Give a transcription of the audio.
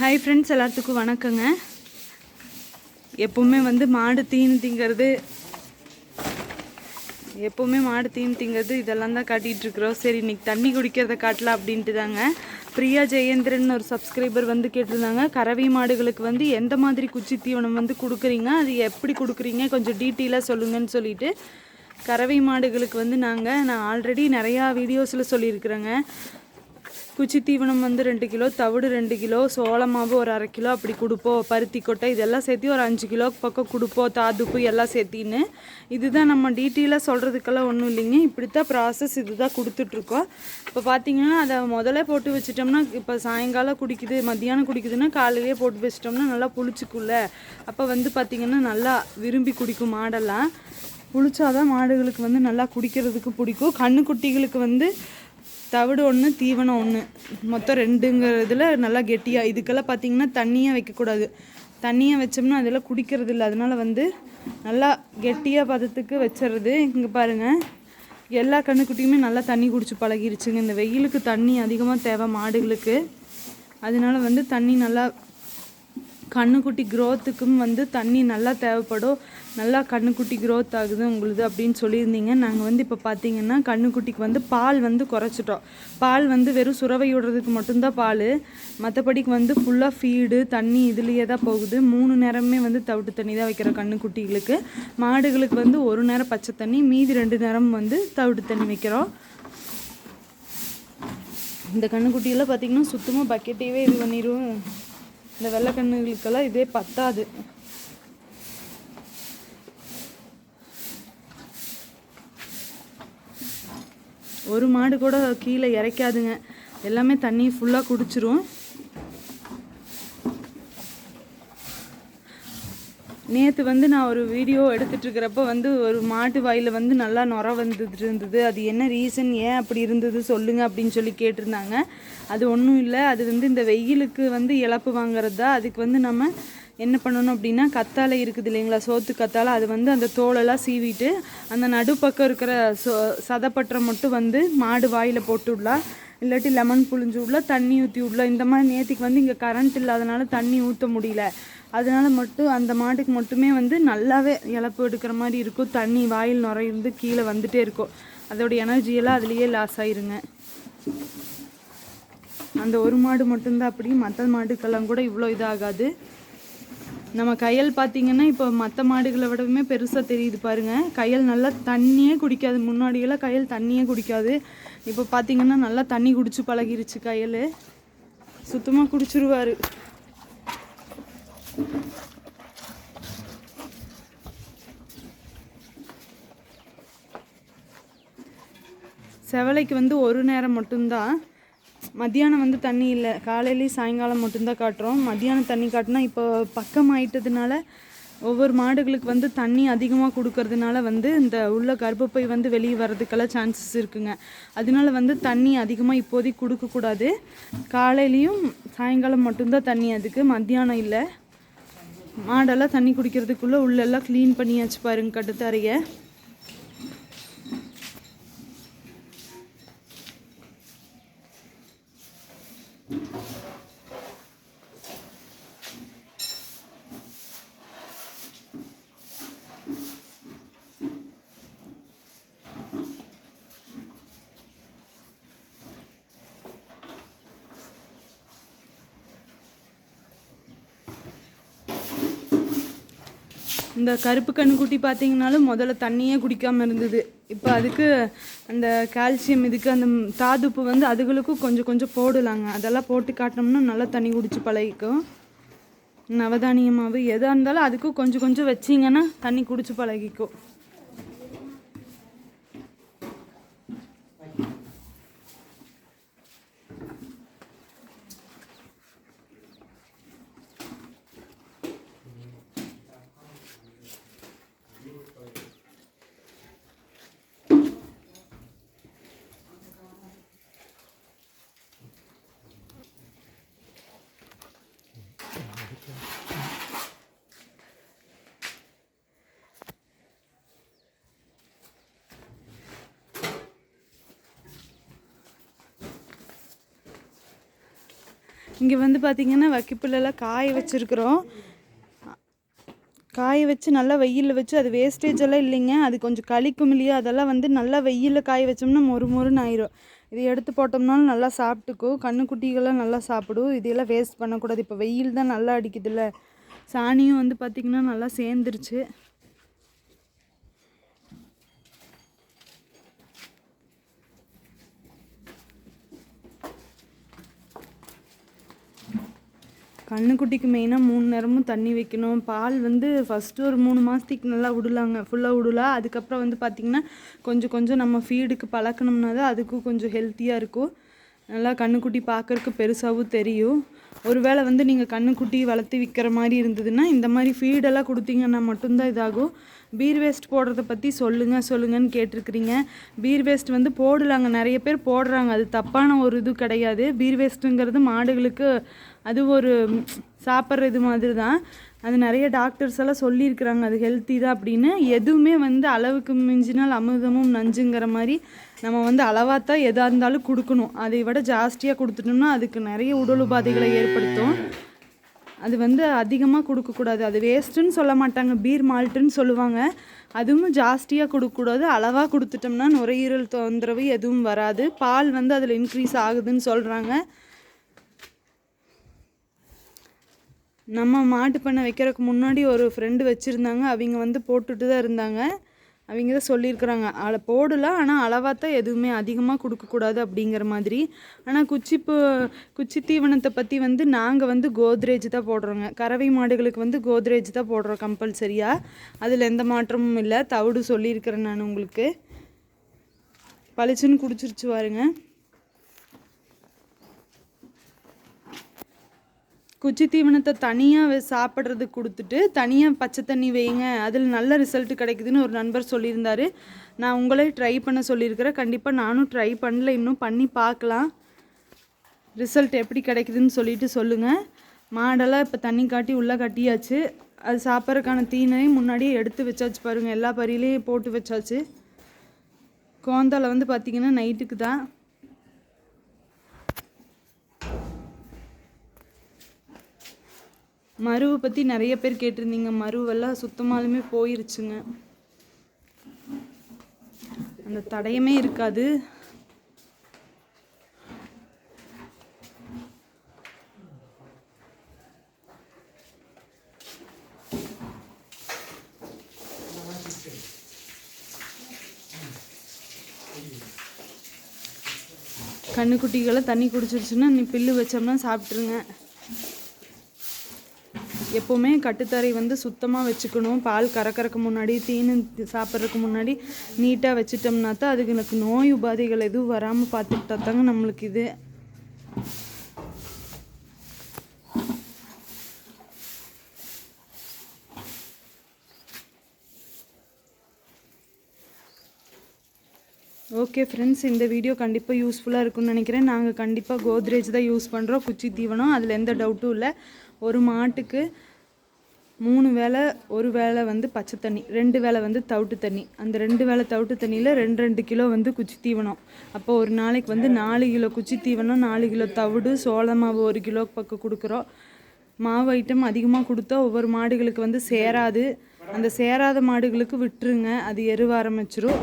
Hi friends எல்லாத்துக்கும் வணக்கங்க. எப்போவுமே வந்து மாடு தீனி திங்கிறது எப்போவுமே மாடு தீனி திங்கிறது இதெல்லாம் தான் காட்டிகிட்டு இருக்கிறோம் சரி இன்னைக்கு தண்ணி குடிக்கிறத காட்டலாம் அப்படின்ட்டு தாங்க. பிரியா ஜெயேந்திரன் ஒரு சப்ஸ்கிரைபர் வந்து கேட்டிருந்தாங்க. கறவை மாடுகளுக்கு வந்து எந்த மாதிரி குச்சி தீவனம் வந்து கொடுக்குறீங்க அது எப்படி கொடுக்குறீங்க கொஞ்சம் டீட்டெயிலாக சொல்லுங்கன்னு சொல்லிட்டு கறவை மாடுகளுக்கு வந்து நாங்கள் நான் ஆல்ரெடி நிறையா வீடியோஸில் சொல்லியிருக்கிறேங்க. குச்சி தீவனம் வந்து ரெண்டு கிலோ தவிடு ரெண்டு கிலோ சோளமாவு ஒரு அரை கிலோ அப்படி கொடுப்போம் பருத்தி கொட்டை இதெல்லாம் சேர்த்து ஒரு அஞ்சு கிலோ பக்கம் கொடுப்போம் தாதுப்பு எல்லாம் சேர்த்தின்னு. இதுதான் நம்ம டீட்டெயிலாக சொல்கிறதுக்கெல்லாம் ஒன்றும் இல்லைங்க. இப்படி தான் ப்ராசஸ் இதுதான் கொடுத்துட்ருக்கோம். இப்போ பார்த்தீங்கன்னா அதை முதல்ல போட்டு வச்சிட்டோம்னா இப்போ சாயங்காலம் குடிக்குது மத்தியானம் குடிக்குதுன்னா காலையிலேயே போட்டு வச்சிட்டோம்னா நல்லா புளிச்சுக்குள்ள அப்போ வந்து பார்த்திங்கன்னா நல்லா விரும்பி குடிக்கும் மாடெல்லாம். புளிச்சாதான் மாடுகளுக்கு வந்து நல்லா குடிக்கிறதுக்கு பிடிக்கும். கண்ணுக்குட்டிகளுக்கு வந்து தவிடு ஒன்று தீவனம் ஒன்று மொத்தம் ரெண்டுங்கிறதுல நல்லா கெட்டியாக இதுக்கெல்லாம் பார்த்தீங்கன்னா தண்ணியாக வைக்கக்கூடாது. தண்ணியாக வச்சோம்னா அதெல்லாம் குடிக்கிறது இல்லை. அதனால் வந்து நல்லா கெட்டியாக பதத்துக்கு வச்சிடுறது இங்கே பாருங்கள் எல்லா கண்ணுக்குட்டியுமே நல்லா தண்ணி குடிச்சு பழகிருச்சுங்க. இந்த வெயிலுக்கு தண்ணி அதிகமாக தேவை மாடுகளுக்கு. அதனால வந்து தண்ணி நல்லா கண்ணுக்குட்டி க்ரோத்துக்கும் வந்து தண்ணி நல்லா தேவைப்படும். நல்லா கண்ணுக்குட்டி க்ரோத் ஆகுது உங்களுது அப்படின்னு சொல்லியிருந்தீங்க. நாங்கள் வந்து இப்போ பார்த்தீங்கன்னா கண்ணுக்குட்டிக்கு வந்து பால் வந்து குறைச்சிட்டோம். பால் வந்து வெறும் சுரவை விடுறதுக்கு மட்டும்தான் பால். மற்றபடிக்கு வந்து ஃபுல்லாக ஃபீடு தண்ணி இதுலேயே தான் போகுது. மூணு நேரமே வந்து தவிட்டு தண்ணி தான் வைக்கிற கண்ணுக்குட்டிகளுக்கு. மாடுகளுக்கு வந்து ஒரு நேரம் பச்சை தண்ணி மீதி ரெண்டு நேரம் வந்து தவிட்டு தண்ணி வைக்கிறோம். இந்த கண்ணுக்குட்டியெல்லாம் பார்த்தீங்கன்னா சுத்தமாக பக்கெட்டையவே இது பண்ணிடுவோம் இந்த வெள்ளக்கண்ணுகளுக்கெல்லாம் இதே பத்தாது. ஒரு மாடு கூட கீழே இறைக்காதுங்க. எல்லாமே தண்ணி ஃபுல்லாக குடிச்சிரும். நேற்று வந்து நான் ஒரு வீடியோ எடுத்துட்டுருக்கிறப்ப வந்து ஒரு மாட்டு வாயில் வந்து நல்லா நுர வந்துட்டு இருந்தது அது என்ன ரீசன் ஏன் அப்படி இருந்தது? சொல்லுங்க அப்படின்னு சொல்லி கேட்டிருந்தாங்க. அது ஒன்றும் இல்லை. அது வந்து இந்த வெயிலுக்கு வந்து இழப்பு வாங்குறது தான். அதுக்கு வந்து நம்ம என்ன பண்ணணும் அப்படின்னா கத்தாழை இருக்குது இல்லைங்களா? சோத்து கத்தாழை. அது வந்து அந்த தோலெல்லாம் சீவிட்டு அந்த நடுப்பக்கம் இருக்கிற சோ சதப்பற்றை மட்டும் வந்து மாடு வாயில் போட்டு விடலாம் இல்லாட்டி லெமன் புழிஞ்சு விடல தண்ணி ஊற்றி விடல இந்த மாதிரி நேற்றுக்கு வந்து இங்கே கரண்ட் இல்லாதனால தண்ணி ஊற்ற முடியல. அதனால மட்டும் அந்த மாட்டுக்கு மட்டுமே வந்து நல்லாவே இழப்பு எடுக்கிற மாதிரி இருக்கும். தண்ணி வாயில் நுரையிருந்து கீழே வந்துகிட்டே இருக்கும். அதோட எனர்ஜியெல்லாம் அதுலேயே லாஸ் ஆயிருங்க. அந்த ஒரு மாடு மட்டும்தான் அப்படி மற்ற மாடுக்கெல்லாம் கூட இவ்வளோ இதாகாது. நம்ம கையல் பார்த்தீங்கன்னா இப்போ மற்ற மாடுகளை விடவுமே பெருசாக தெரியுது பாருங்க. கையல் நல்லா தண்ணியே குடிக்காது. முன்னாடியெல்லாம் கையல் தண்ணியே குடிக்காது. இப்போ பார்த்தீங்கன்னா நல்லா தண்ணி குடிச்சு பழகிருச்சு கையல். சுத்தமாக குடிச்சிருவார். செவலைக்கு வந்து ஒரு நேரம் மட்டும்தான். மத்தியானம் வந்து தண்ணி இல்லை. காலையிலேயும் சாயங்காலம் மட்டும்தான் காட்டுறோம். மத்தியானம் தண்ணி காட்டினா இப்போ பக்கம் ஆயிட்டதுனால ஒவ்வொரு மாடுகளுக்கு வந்து தண்ணி அதிகமாக கொடுக்கறதுனால வந்து இந்த உள்ள கர்ப்பப்பை வந்து வெளியே வர்றதுக்கெல்லாம் சான்சஸ் இருக்குங்க. அதனால வந்து தண்ணி அதிகமாக இப்போதைக்கு கொடுக்கக்கூடாது காலையிலையும் சாயங்காலம் மட்டும்தான் தண்ணி அதுக்கு. மத்தியானம் இல்லை. மாடெல்லாம் தண்ணி குடிக்கிறதுக்குள்ளே உள்ளெல்லாம் க்ளீன் பண்ணியாச்சு பாருங்க கட்டுத்தரையை இந்த கருப்பு கண்ணுக்குட்டி பார்த்தீங்கனாலும் முதல்ல தண்ணியே குடிக்காமல் இருந்தது. இப்போ அதுக்கு அந்த கால்சியம் இதுக்கு அந்த தாதுப்பு வந்து அதுகளுக்கும் கொஞ்சம் கொஞ்சம் போடலாங்க. அதெல்லாம் போட்டு காட்டினோம்னா நல்லா தண்ணி குடிச்சு பழகிக்கும். நவதானியமாவு எதாக இருந்தாலும் அதுக்கும் கொஞ்சம் கொஞ்சம் வச்சிங்கன்னா தண்ணி குடிச்சு பழகிக்கும். இங்கே வந்து பார்த்திங்கன்னா வக்கிப்புள்ளெல்லாம் காய வச்சுருக்குறோம். காய வச்சு நல்லா வெயிலில் வச்சு அது வேஸ்டேஜ் எல்லாம் இல்லைங்க. அது கொஞ்சம் கழிக்கும் இல்லையா? அதெல்லாம் வந்து நல்லா வெயிலில் காய வச்சோம்னா மொறு மொறுன்னு ஆயிரும். இது எடுத்து போட்டோம்னாலும் நல்லா சாப்பிட்டுக்கும். கண்ணுக்குட்டிகள்லாம் நல்லா சாப்பிடும். இதையெல்லாம் வேஸ்ட் பண்ணக்கூடாது. இப்போ வெயில் தான் நல்லா அடிக்குதுல்ல. சாணியும் வந்து பார்த்திங்கன்னா நல்லா சேர்ந்துருச்சு. கண்ணுக்குட்டிக்கு மெயினாக மூணு நேரமும் தண்ணி வைக்கணும். பால் வந்து ஃபஸ்ட்டு ஒரு மூணு மாதத்துக்கு நல்லா விடலாங்க. ஃபுல்லாக விடலாம் அதுக்கப்புறம் வந்து பார்த்திங்கன்னா கொஞ்சம் கொஞ்சம் நம்ம ஃபீடுக்கு பழக்கணும்னா தான் அதுக்கும் கொஞ்சம் ஹெல்த்தியாக இருக்கும். நல்லா கண்ணுக்குட்டி பார்க்குறக்கு பெருசாகவும் தெரியும். ஒருவேளை வந்து நீங்கள் கண்ணுக்குட்டி வளர்த்து விற்கிற மாதிரி இருந்ததுன்னா இந்த மாதிரி ஃபீடெல்லாம் கொடுத்தீங்கன்னா மட்டும்தான் இதாகும். பீர் வேஸ்ட் போடுறத பற்றி சொல்லுங்கள் சொல்லுங்கன்னு கேட்டிருக்கிறீங்க. பீர் வேஸ்ட் வந்து போடலாங்க. நிறைய பேர் போடுறாங்க. அது தப்பான ஒரு இது கிடையாது. பீர் வேஸ்ட்டுங்கிறது மாடுகளுக்கு அது ஒரு சாப்பிட்ற இது மாதிரி தான் அது நிறைய டாக்டர்ஸ் எல்லாம் சொல்லியிருக்கிறாங்க. அது ஹெல்த்தி தான் அப்படின்னு. எதுவுமே வந்து அளவுக்கு மிஞ்சினால் அமிர்தமும் நஞ்சுங்கிற மாதிரி நம்ம வந்து அளவாக தான் எதாக இருந்தாலும் கொடுக்கணும். அதை விட ஜாஸ்தியாக கொடுத்துட்டோம்னா அதுக்கு நிறைய உடல் உபாதைகளை ஏற்படுத்தும். அது வந்து அதிகமாக கொடுக்கக்கூடாது. அது வேஸ்ட்டுன்னு சொல்ல மாட்டாங்க. பீர் மால்ட்டுன்னு சொல்லுவாங்க. அதுவும் ஜாஸ்தியாக கொடுக்கக்கூடாது. அளவாக கொடுத்துட்டோம்னா நுரையீரல் தொந்தரவு எதுவும் வராது. பால் வந்து அதில் இன்க்ரீஸ் ஆகுதுன்னு சொல்கிறாங்க நம்ம மாட்டு பண்ணை வைக்கிறதுக்கு முன்னாடி ஒரு ஃப்ரெண்டு வச்சுருந்தாங்க. அவங்க வந்து போட்டுட்டு தான் இருந்தாங்க. அவங்க தான் சொல்லியிருக்கிறாங்க. அதை போடலாம் ஆனால் அளவாக தான் எதுவுமே அதிகமாக கொடுக்கக்கூடாது அப்படிங்கிற மாதிரி. ஆனால் குச்சிப்பு குச்சி தீவனத்தை பற்றி வந்து நாங்கள் வந்து கோத்ரேஜ் தான் போடுறோங்க. கறவை மாடுகளுக்கு வந்து கோத்ரேஜ் தான் போடுறோம் கம்பல்சரியாக அதில் எந்த மாற்றமும் இல்லை. தவிடு சொல்லியிருக்கிறேன் நான் உங்களுக்கு. பளிச்சுன்னு குடிச்சிருச்சு பாருங்க. குச்சி தீவனத்தை தனியாக சாப்பிட்றதுக்கு கொடுத்துட்டு தனியாக பச்சை தண்ணி வைங்க அதில் நல்ல ரிசல்ட் கிடைக்குதுன்னு ஒரு நண்பர் சொல்லியிருந்தார். நான் உங்களே ட்ரை பண்ண சொல்லியிருக்கிறேன். கண்டிப்பாக நானும் ட்ரை பண்ணல இன்னும் பண்ணி பார்க்கலாம். ரிசல்ட் எப்படி கிடைக்குதுன்னு சொல்லிட்டு சொல்லுங்கள் மாடெல்லாம் இப்போ தண்ணி காட்டி உள்ளே கட்டியாச்சு. அது சாப்பிட்றதுக்கான தீனையும் முன்னாடியே எடுத்து வச்சாச்சு பாருங்கள் எல்லா பறியிலையும் போட்டு வச்சாச்சு. கோந்தால வந்து பார்த்திங்கன்னா நைட்டுக்கு தான். மருவை பற்றி நிறைய பேர் கேட்டிருந்தீங்க. மருவெல்லாம் சுத்தமாலுமே போயிருச்சுங்க. அந்த தடயமே இருக்காது. கண்ணுக்குட்டிகளை தண்ணி குடிச்சிருச்சுன்னா நீ பில்லு வச்சோம்னா சாப்பிட்ருங்க எப்போவுமே கட்டுத்தரை வந்து சுத்தமாக வச்சுக்கணும். பால் கறக்கறக்கு முன்னாடி தீனு சாப்பிட்றதுக்கு முன்னாடி நீட்டாக வச்சுட்டோம்னா தான் அதுக்கு எனக்கு நோய் உபாதைகள் எதுவும் வராமல் பார்த்துக்கிட்டா தாங்க நம்மளுக்கு இது. ஓகே ஃப்ரெண்ட்ஸ் இந்த வீடியோ கண்டிப்பாக யூஸ்ஃபுல்லாக இருக்கும்னு நினைக்கிறேன். நாங்கள் கண்டிப்பாக கோத்ரேஜ் தான் யூஸ் பண்ணுறோம் குச்சி தீவனம் அதில் எந்த டவுட்டும் இல்லை. ஒரு மாட்டுக்கு மூணு வேளை ஒரு வேளை வந்து பச்சை தண்ணி ரெண்டு வேளை வந்து தவிட்டு தண்ணி. அந்த ரெண்டு வேளை தவிட்டு தண்ணியில் ரெண்டு ரெண்டு கிலோ வந்து குச்சி தீவனம். அப்போ ஒரு நாளைக்கு வந்து நாலு கிலோ குச்சி தீவனம் நாலு கிலோ தவிடு சோள மாவு ஒரு கிலோ பக்கம் கொடுக்குறோம். மாவு ஐட்டம் அதிகமாக கொடுத்தா ஒவ்வொரு மாடுகளுக்கு வந்து சேராது. அந்த சேராத மாடுகளுக்கு விட்டுருங்க அது எருவ ஆரம்பிச்சிரும்.